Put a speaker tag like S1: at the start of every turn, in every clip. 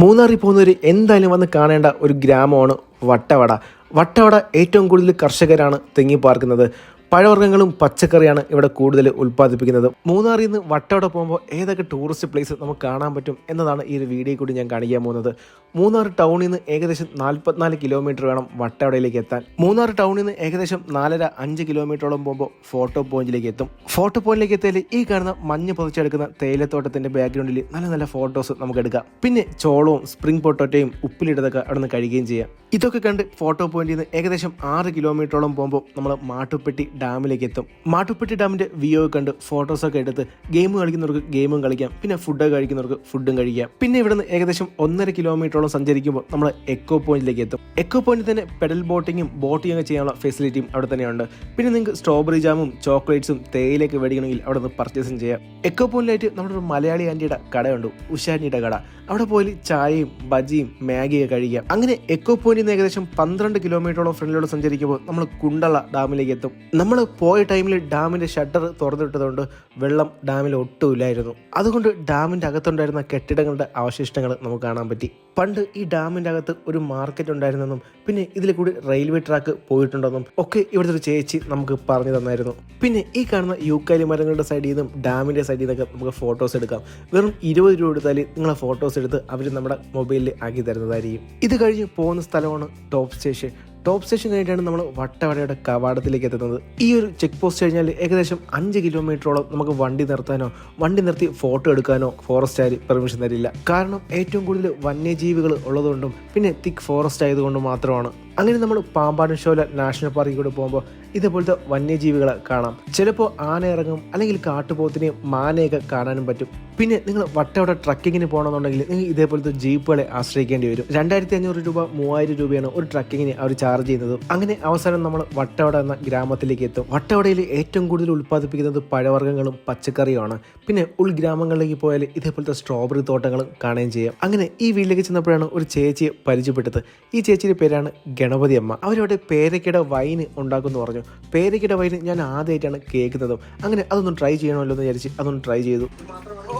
S1: മൂന്നാറിൽ പോകുന്നവർ എന്തായാലും വന്ന് കാണേണ്ട ഒരു ഗ്രാമമാണ് വട്ടവട. വട്ടവട ഏറ്റവും കൂടുതൽ കർഷകരാണ് തെങ്ങി പാർക്കുന്നത്. പഴവർഗങ്ങളും പച്ചക്കറിയാണ് ഇവിടെ കൂടുതൽ ഉൽപ്പാദിപ്പിക്കുന്നത്. മൂന്നാറിൽ നിന്ന് വട്ടവട പോകുമ്പോൾ ഏതൊക്കെ ടൂറിസ്റ്റ് പ്ലേസ് നമുക്ക് കാണാൻ പറ്റും എന്നതാണ് ഈ ഒരു വീഡിയോ കൂടി ഞാൻ കാണിക്കാൻ പോകുന്നത്. മൂന്നാർ ടൗണിൽ നിന്ന് ഏകദേശം നാൽപ്പത്തിനാല് കിലോമീറ്റർ വേണം വട്ടവടയിലേക്ക് എത്താൻ. മൂന്നാർ ടൗണിൽ നിന്ന് ഏകദേശം നാലര അഞ്ച് കിലോമീറ്ററോളം പോകുമ്പോൾ ഫോട്ടോ പോയിന്റിലേക്ക് എത്തും. ഫോട്ടോ പോയിന്റിലേക്ക് എത്തിയാൽ ഈ കാണുന്ന മഞ്ഞ് പൊതിച്ചെടുക്കുന്ന തേയിലത്തോട്ടത്തിന്റെ ബാക്ക്ഗ്രൗണ്ടിൽ നല്ല നല്ല ഫോട്ടോസ് നമുക്ക് എടുക്കാം. പിന്നെ ചോളവും സ്പ്രിംഗ് പൊട്ടോറ്റയും ഉപ്പിലിട്ടതൊക്കെ അവിടെ നിന്ന് കഴിയുകയും ചെയ്യാം. ഇതൊക്കെ കണ്ട് ഫോട്ടോ പോയിന്റിൽ നിന്ന് ഏകദേശം ആറ് കിലോമീറ്ററോളം പോകുമ്പോൾ നമ്മൾ മാട്ടുപ്പെട്ടി ഡാമിലേക്ക് എത്തും. മാട്ടുപ്പെട്ടി ഡാമിന്റെ വ്യൂ കണ്ട് ഫോട്ടോസൊക്കെ എടുത്ത് ഗെയിം കളിക്കുന്നവർക്ക് ഗെയിമും കളിക്കാം. പിന്നെ ഫുഡ് കഴിക്കുന്നവർക്ക് ഫുഡും കഴിക്കാം. പിന്നെ ഇവിടുന്ന് ഏകദേശം ഒന്നര കിലോമീറ്ററോളം സഞ്ചരിക്കുമ്പോൾ നമ്മൾ എക്കോ പോയിന്റിലേക്ക് എത്തും. എക്കോ പോയിന്റിൽ തന്നെ പെഡൽ ബോട്ടിങ്ങും ബോട്ടിങ്ങൊക്കെ ചെയ്യാനുള്ള ഫെസിലിറ്റിയും അവിടെ തന്നെയുണ്ട്. പിന്നെ നിങ്ങൾക്ക് സ്ട്രോബെറി ജാമും ചോക്ലേറ്റ്സും തേയിലൊക്കെ മേടിക്കണമെങ്കിൽ അവിടെ നിന്ന് പർച്ചേസും ചെയ്യാം. എക്കോ പോയിന്റിലായിട്ട് നമ്മുടെ ഒരു മലയാളി ആന്റിയുടെ കടയുണ്ട്. ഉഷാന്റിയുടെ കട. അവിടെ പോയി ചായയും ബജിയും മാഗിയൊക്കെ കഴിക്കാം. അങ്ങനെ എക്കോ പോയിന്റിൽ നിന്ന് ഏകദേശം പന്ത്രണ്ട് കിലോമീറ്ററോളം ഫ്രണ്ടിലൂടെ സഞ്ചരിക്കുമ്പോൾ നമ്മൾ കുണ്ടള ഡാമിലേക്ക് എത്തും. നമ്മൾ പോയ ടൈമിൽ ഡാമിന്റെ ഷട്ടർ തുറന്നിട്ടതുകൊണ്ട് വെള്ളം ഡാമിൽ ഒട്ടുമില്ലായിരുന്നു അതുകൊണ്ട് ഡാമിന്റെ അകത്തുണ്ടായിരുന്ന കെട്ടിടങ്ങളുടെ അവശിഷ്ടങ്ങൾ നമുക്ക് കാണാൻ പറ്റി. പണ്ട് ഈ ഡാമിന്റെ അകത്ത് ഒരു മാർക്കറ്റ് ഉണ്ടായിരുന്നെന്നും പിന്നെ ഇതിൽ കൂടി റെയിൽവേ ട്രാക്ക് പോയിട്ടുണ്ടെന്നും ഒക്കെ ഇവിടുത്തെ ഒരു ചേച്ചി നമുക്ക് പറഞ്ഞു തന്നായിരുന്നു. പിന്നെ ഈ കാണുന്ന യൂക്കാലി മരങ്ങളുടെ സൈഡിൽ നിന്നും ഡാമിന്റെ സൈഡിൽ നിന്നൊക്കെ നമുക്ക് ഫോട്ടോസ് എടുക്കാം. വെറും ഇരുപത് രൂപ എടുത്താൽ നിങ്ങളെ ഫോട്ടോസ് എടുത്ത് അവർ നമ്മുടെ മൊബൈലിൽ ആക്കി തരുന്നതായിരിക്കും. ഇത് കഴിഞ്ഞ് പോകുന്ന സ്ഥലമാണ് ടോപ്പ് സ്റ്റേഷൻ ടോപ്പ് സ്റ്റേഷൻ കഴിഞ്ഞിട്ടാണ് നമ്മൾ വട്ടവടയുടെ കവാടത്തിലേക്ക് എത്തുന്നത്. ഈ ഒരു ചെക്ക് പോസ്റ്റ് കഴിഞ്ഞാൽ ഏകദേശം അഞ്ച് കിലോമീറ്ററോളം നമുക്ക് വണ്ടി നിർത്താനോ വണ്ടി നിർത്തി ഫോട്ടോ എടുക്കാനോ ഫോറസ്റ്റുകാർ പെർമിഷൻ തരില്ല. കാരണം ഏറ്റവും കൂടുതൽ വന്യജീവികൾ ഉള്ളതുകൊണ്ടും പിന്നെ തിക്ക് ഫോറസ്റ്റ് ആയതുകൊണ്ടും മാത്രമാണ്. അങ്ങനെ നമ്മൾ പാമ്പാടും ഷോല നാഷണൽ പാർക്കിൽ കൂടെ പോകുമ്പോൾ ഇതുപോലത്തെ വന്യജീവികളെ കാണാം. ചിലപ്പോൾ ആന ഇറങ്ങും അല്ലെങ്കിൽ കാട്ടുപോത്തിനെയും മാനയൊക്കെ കാണാനും പറ്റും. പിന്നെ നിങ്ങൾ വട്ടവട ട്രക്കിങ്ങിന് പോകണമെന്നുണ്ടെങ്കിൽ നിങ്ങൾ ഇതേപോലത്തെ ജീപ്പുകളെ ആശ്രയിക്കേണ്ടി വരും. രണ്ടായിരത്തി അഞ്ഞൂറ് രൂപ മൂവായിരം രൂപയാണ് ഒരു ട്രക്കിങ്ങിന് അവർ ചാർജ് ചെയ്യുന്നത്. അങ്ങനെ അവസാനം നമ്മൾ വട്ടവട എന്ന ഗ്രാമത്തിലേക്ക് എത്തും. വട്ടവടയിൽ ഏറ്റവും കൂടുതൽ ഉൽപ്പാദിപ്പിക്കുന്നത് പഴവർഗങ്ങളും പച്ചക്കറിയുമാണ്. പിന്നെ ഉൾഗ്രാമങ്ങളിലേക്ക് പോയാൽ ഇതേപോലത്തെ സ്ട്രോബെറി തോട്ടങ്ങളും കാണുകയും ചെയ്യാം. അങ്ങനെ ഈ വീട്ടിലേക്ക് ചെന്നപ്പോഴാണ് ഒരു ചേച്ചിയെ പരിചയപ്പെട്ടത്. ഈ ചേച്ചിയുടെ പേരാണ് ഗണപതി അമ്മ അവരവിടെ പേരയ്ക്കയുടെ വൈന് ഉണ്ടാക്കുമെന്ന് പറഞ്ഞു. പേരയ്ക്കയുടെ വൈന് ഞാൻ ആദ്യമായിട്ടാണ് കേൾക്കുന്നതും. അങ്ങനെ അതൊന്ന് ട്രൈ ചെയ്യണമല്ലോ എന്ന് വിചാരിച്ച് അതൊന്ന് ട്രൈ ചെയ്തു.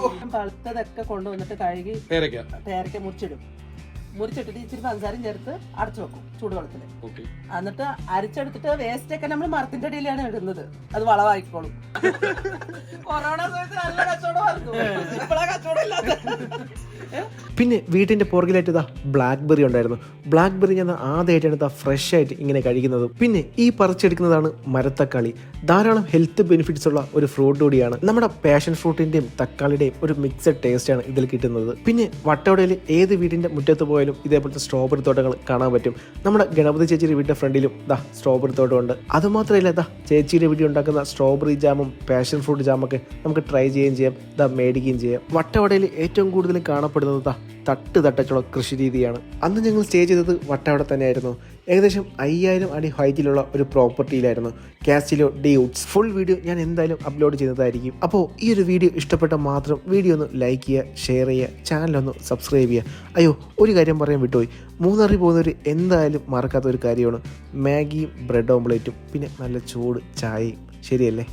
S2: പഴുത്തതൊക്കെ കൊണ്ടുവന്നിട്ട് കഴുകി
S3: പേരയ്ക്ക.
S2: പേരയ്ക്ക മുറിച്ചിടും. മുറിച്ചിട്ടിട്ട് ഇച്ചിരി പഞ്ചസാരയും ചേർത്ത് അടച്ചു വെക്കും ചൂടുവെള്ളത്തിൽ.
S3: ഓക്കെ.
S2: എന്നിട്ട് അരിച്ചെടുത്തിട്ട് വേസ്റ്റ് ഒക്കെ നമ്മൾ മരത്തിന്റെ അടിയിലാണ് ഇടുന്നത്. അത് വളമായിക്കോളും കൊറോണ സമയത്ത് നല്ല കച്ചവടമായിരുന്നു. ഇപ്പോഴാ കച്ചവടം ഇല്ലാത്ത
S1: പിന്നെ വീട്ടിന്റെ പുറകിലായിട്ട് ബ്ലാക്ക് ബ്ലാക്ക്ബെറി ഉണ്ടായിരുന്നു. ബ്ലാക്ക്ബെറി ഞാൻ ആദ്യമായിട്ടാണ് ഇതാ ഫ്രഷ് ആയിട്ട് ഇങ്ങനെ കഴിക്കുന്നത്. പിന്നെ ഈ പറിച്ചെടുക്കുന്നതാണ് മരത്തക്കാളി. ധാരാളം ഹെൽത്ത് ബെനിഫിറ്റ്സ് ഉള്ള ഒരു ഫ്രൂട്ട് കൂടിയാണ്. നമ്മുടെ പാഷൻ ഫ്രൂട്ടിന്റെയും തക്കാളിയുടെയും ഒരു മിക്സഡ് ടേസ്റ്റ് ആണ് ഇതിൽ കിട്ടുന്നത്. പിന്നെ വട്ടവടയിൽ ഏത് വീടിന്റെ മുറ്റത്ത് പോയാലും ഇതേപോലത്തെ സ്ട്രോബെറി തോട്ടങ്ങൾ കാണാൻ പറ്റും. നമ്മുടെ ഗണപതി ചേച്ചിയുടെ വീടിന്റെ ഫ്രണ്ടിലും ദാ സ്ട്രോബെറി തോട്ടമുണ്ട്. അതുമാത്രമല്ല ദാ ചേച്ചിയുടെ വീട്ടിൽ ഉണ്ടാക്കുന്ന സ്ട്രോബെറി ജാമും പാഷൻ ഫ്രൂട്ട് ജാമൊക്കെ നമുക്ക് ട്രൈ ചെയ്യുകയും ചെയ്യാം ദാ മേടിക്കുകയും ചെയ്യാം. വട്ടവടയിൽ ഏറ്റവും കൂടുതൽ കാണപ്പെടുന്നത് ദാ തട്ട് തട്ടച്ചുള്ള കൃഷി രീതിയാണ് അന്ന് ഞങ്ങൾ സ്റ്റേ ചെയ്തത് വട്ടവട തന്നെയായിരുന്നു. ഏകദേശം അയ്യായിരം അടി ഹൈറ്റിലുള്ള ഒരു പ്രോപ്പർട്ടിയിലായിരുന്നു. കാസ്റ്റിലോ ഡ്യൂട്ട്സ് ഫുൾ വീഡിയോ ഞാൻ എന്തായാലും അപ്ലോഡ് ചെയ്തതായിരിക്കും. അപ്പോൾ ഈ ഒരു വീഡിയോ ഇഷ്ടപ്പെട്ട മാത്രം വീഡിയോ ഒന്ന് ലൈക്ക് ചെയ്യുക ഷെയർ ചെയ്യുക ചാനലൊന്ന് സബ്സ്ക്രൈബ് ചെയ്യുക. അയ്യോ ഒരു കാര്യം പറയാൻ വിട്ടുപോയി. മൂന്നാറിൽ പോകുന്നവർ എന്തായാലും മറക്കാത്ത ഒരു കാര്യമാണ്. മാഗിയും ബ്രെഡ് ഓംപ്ലേറ്റും പിന്നെ നല്ല ചൂട് ചായയും. ശരിയല്ലേ?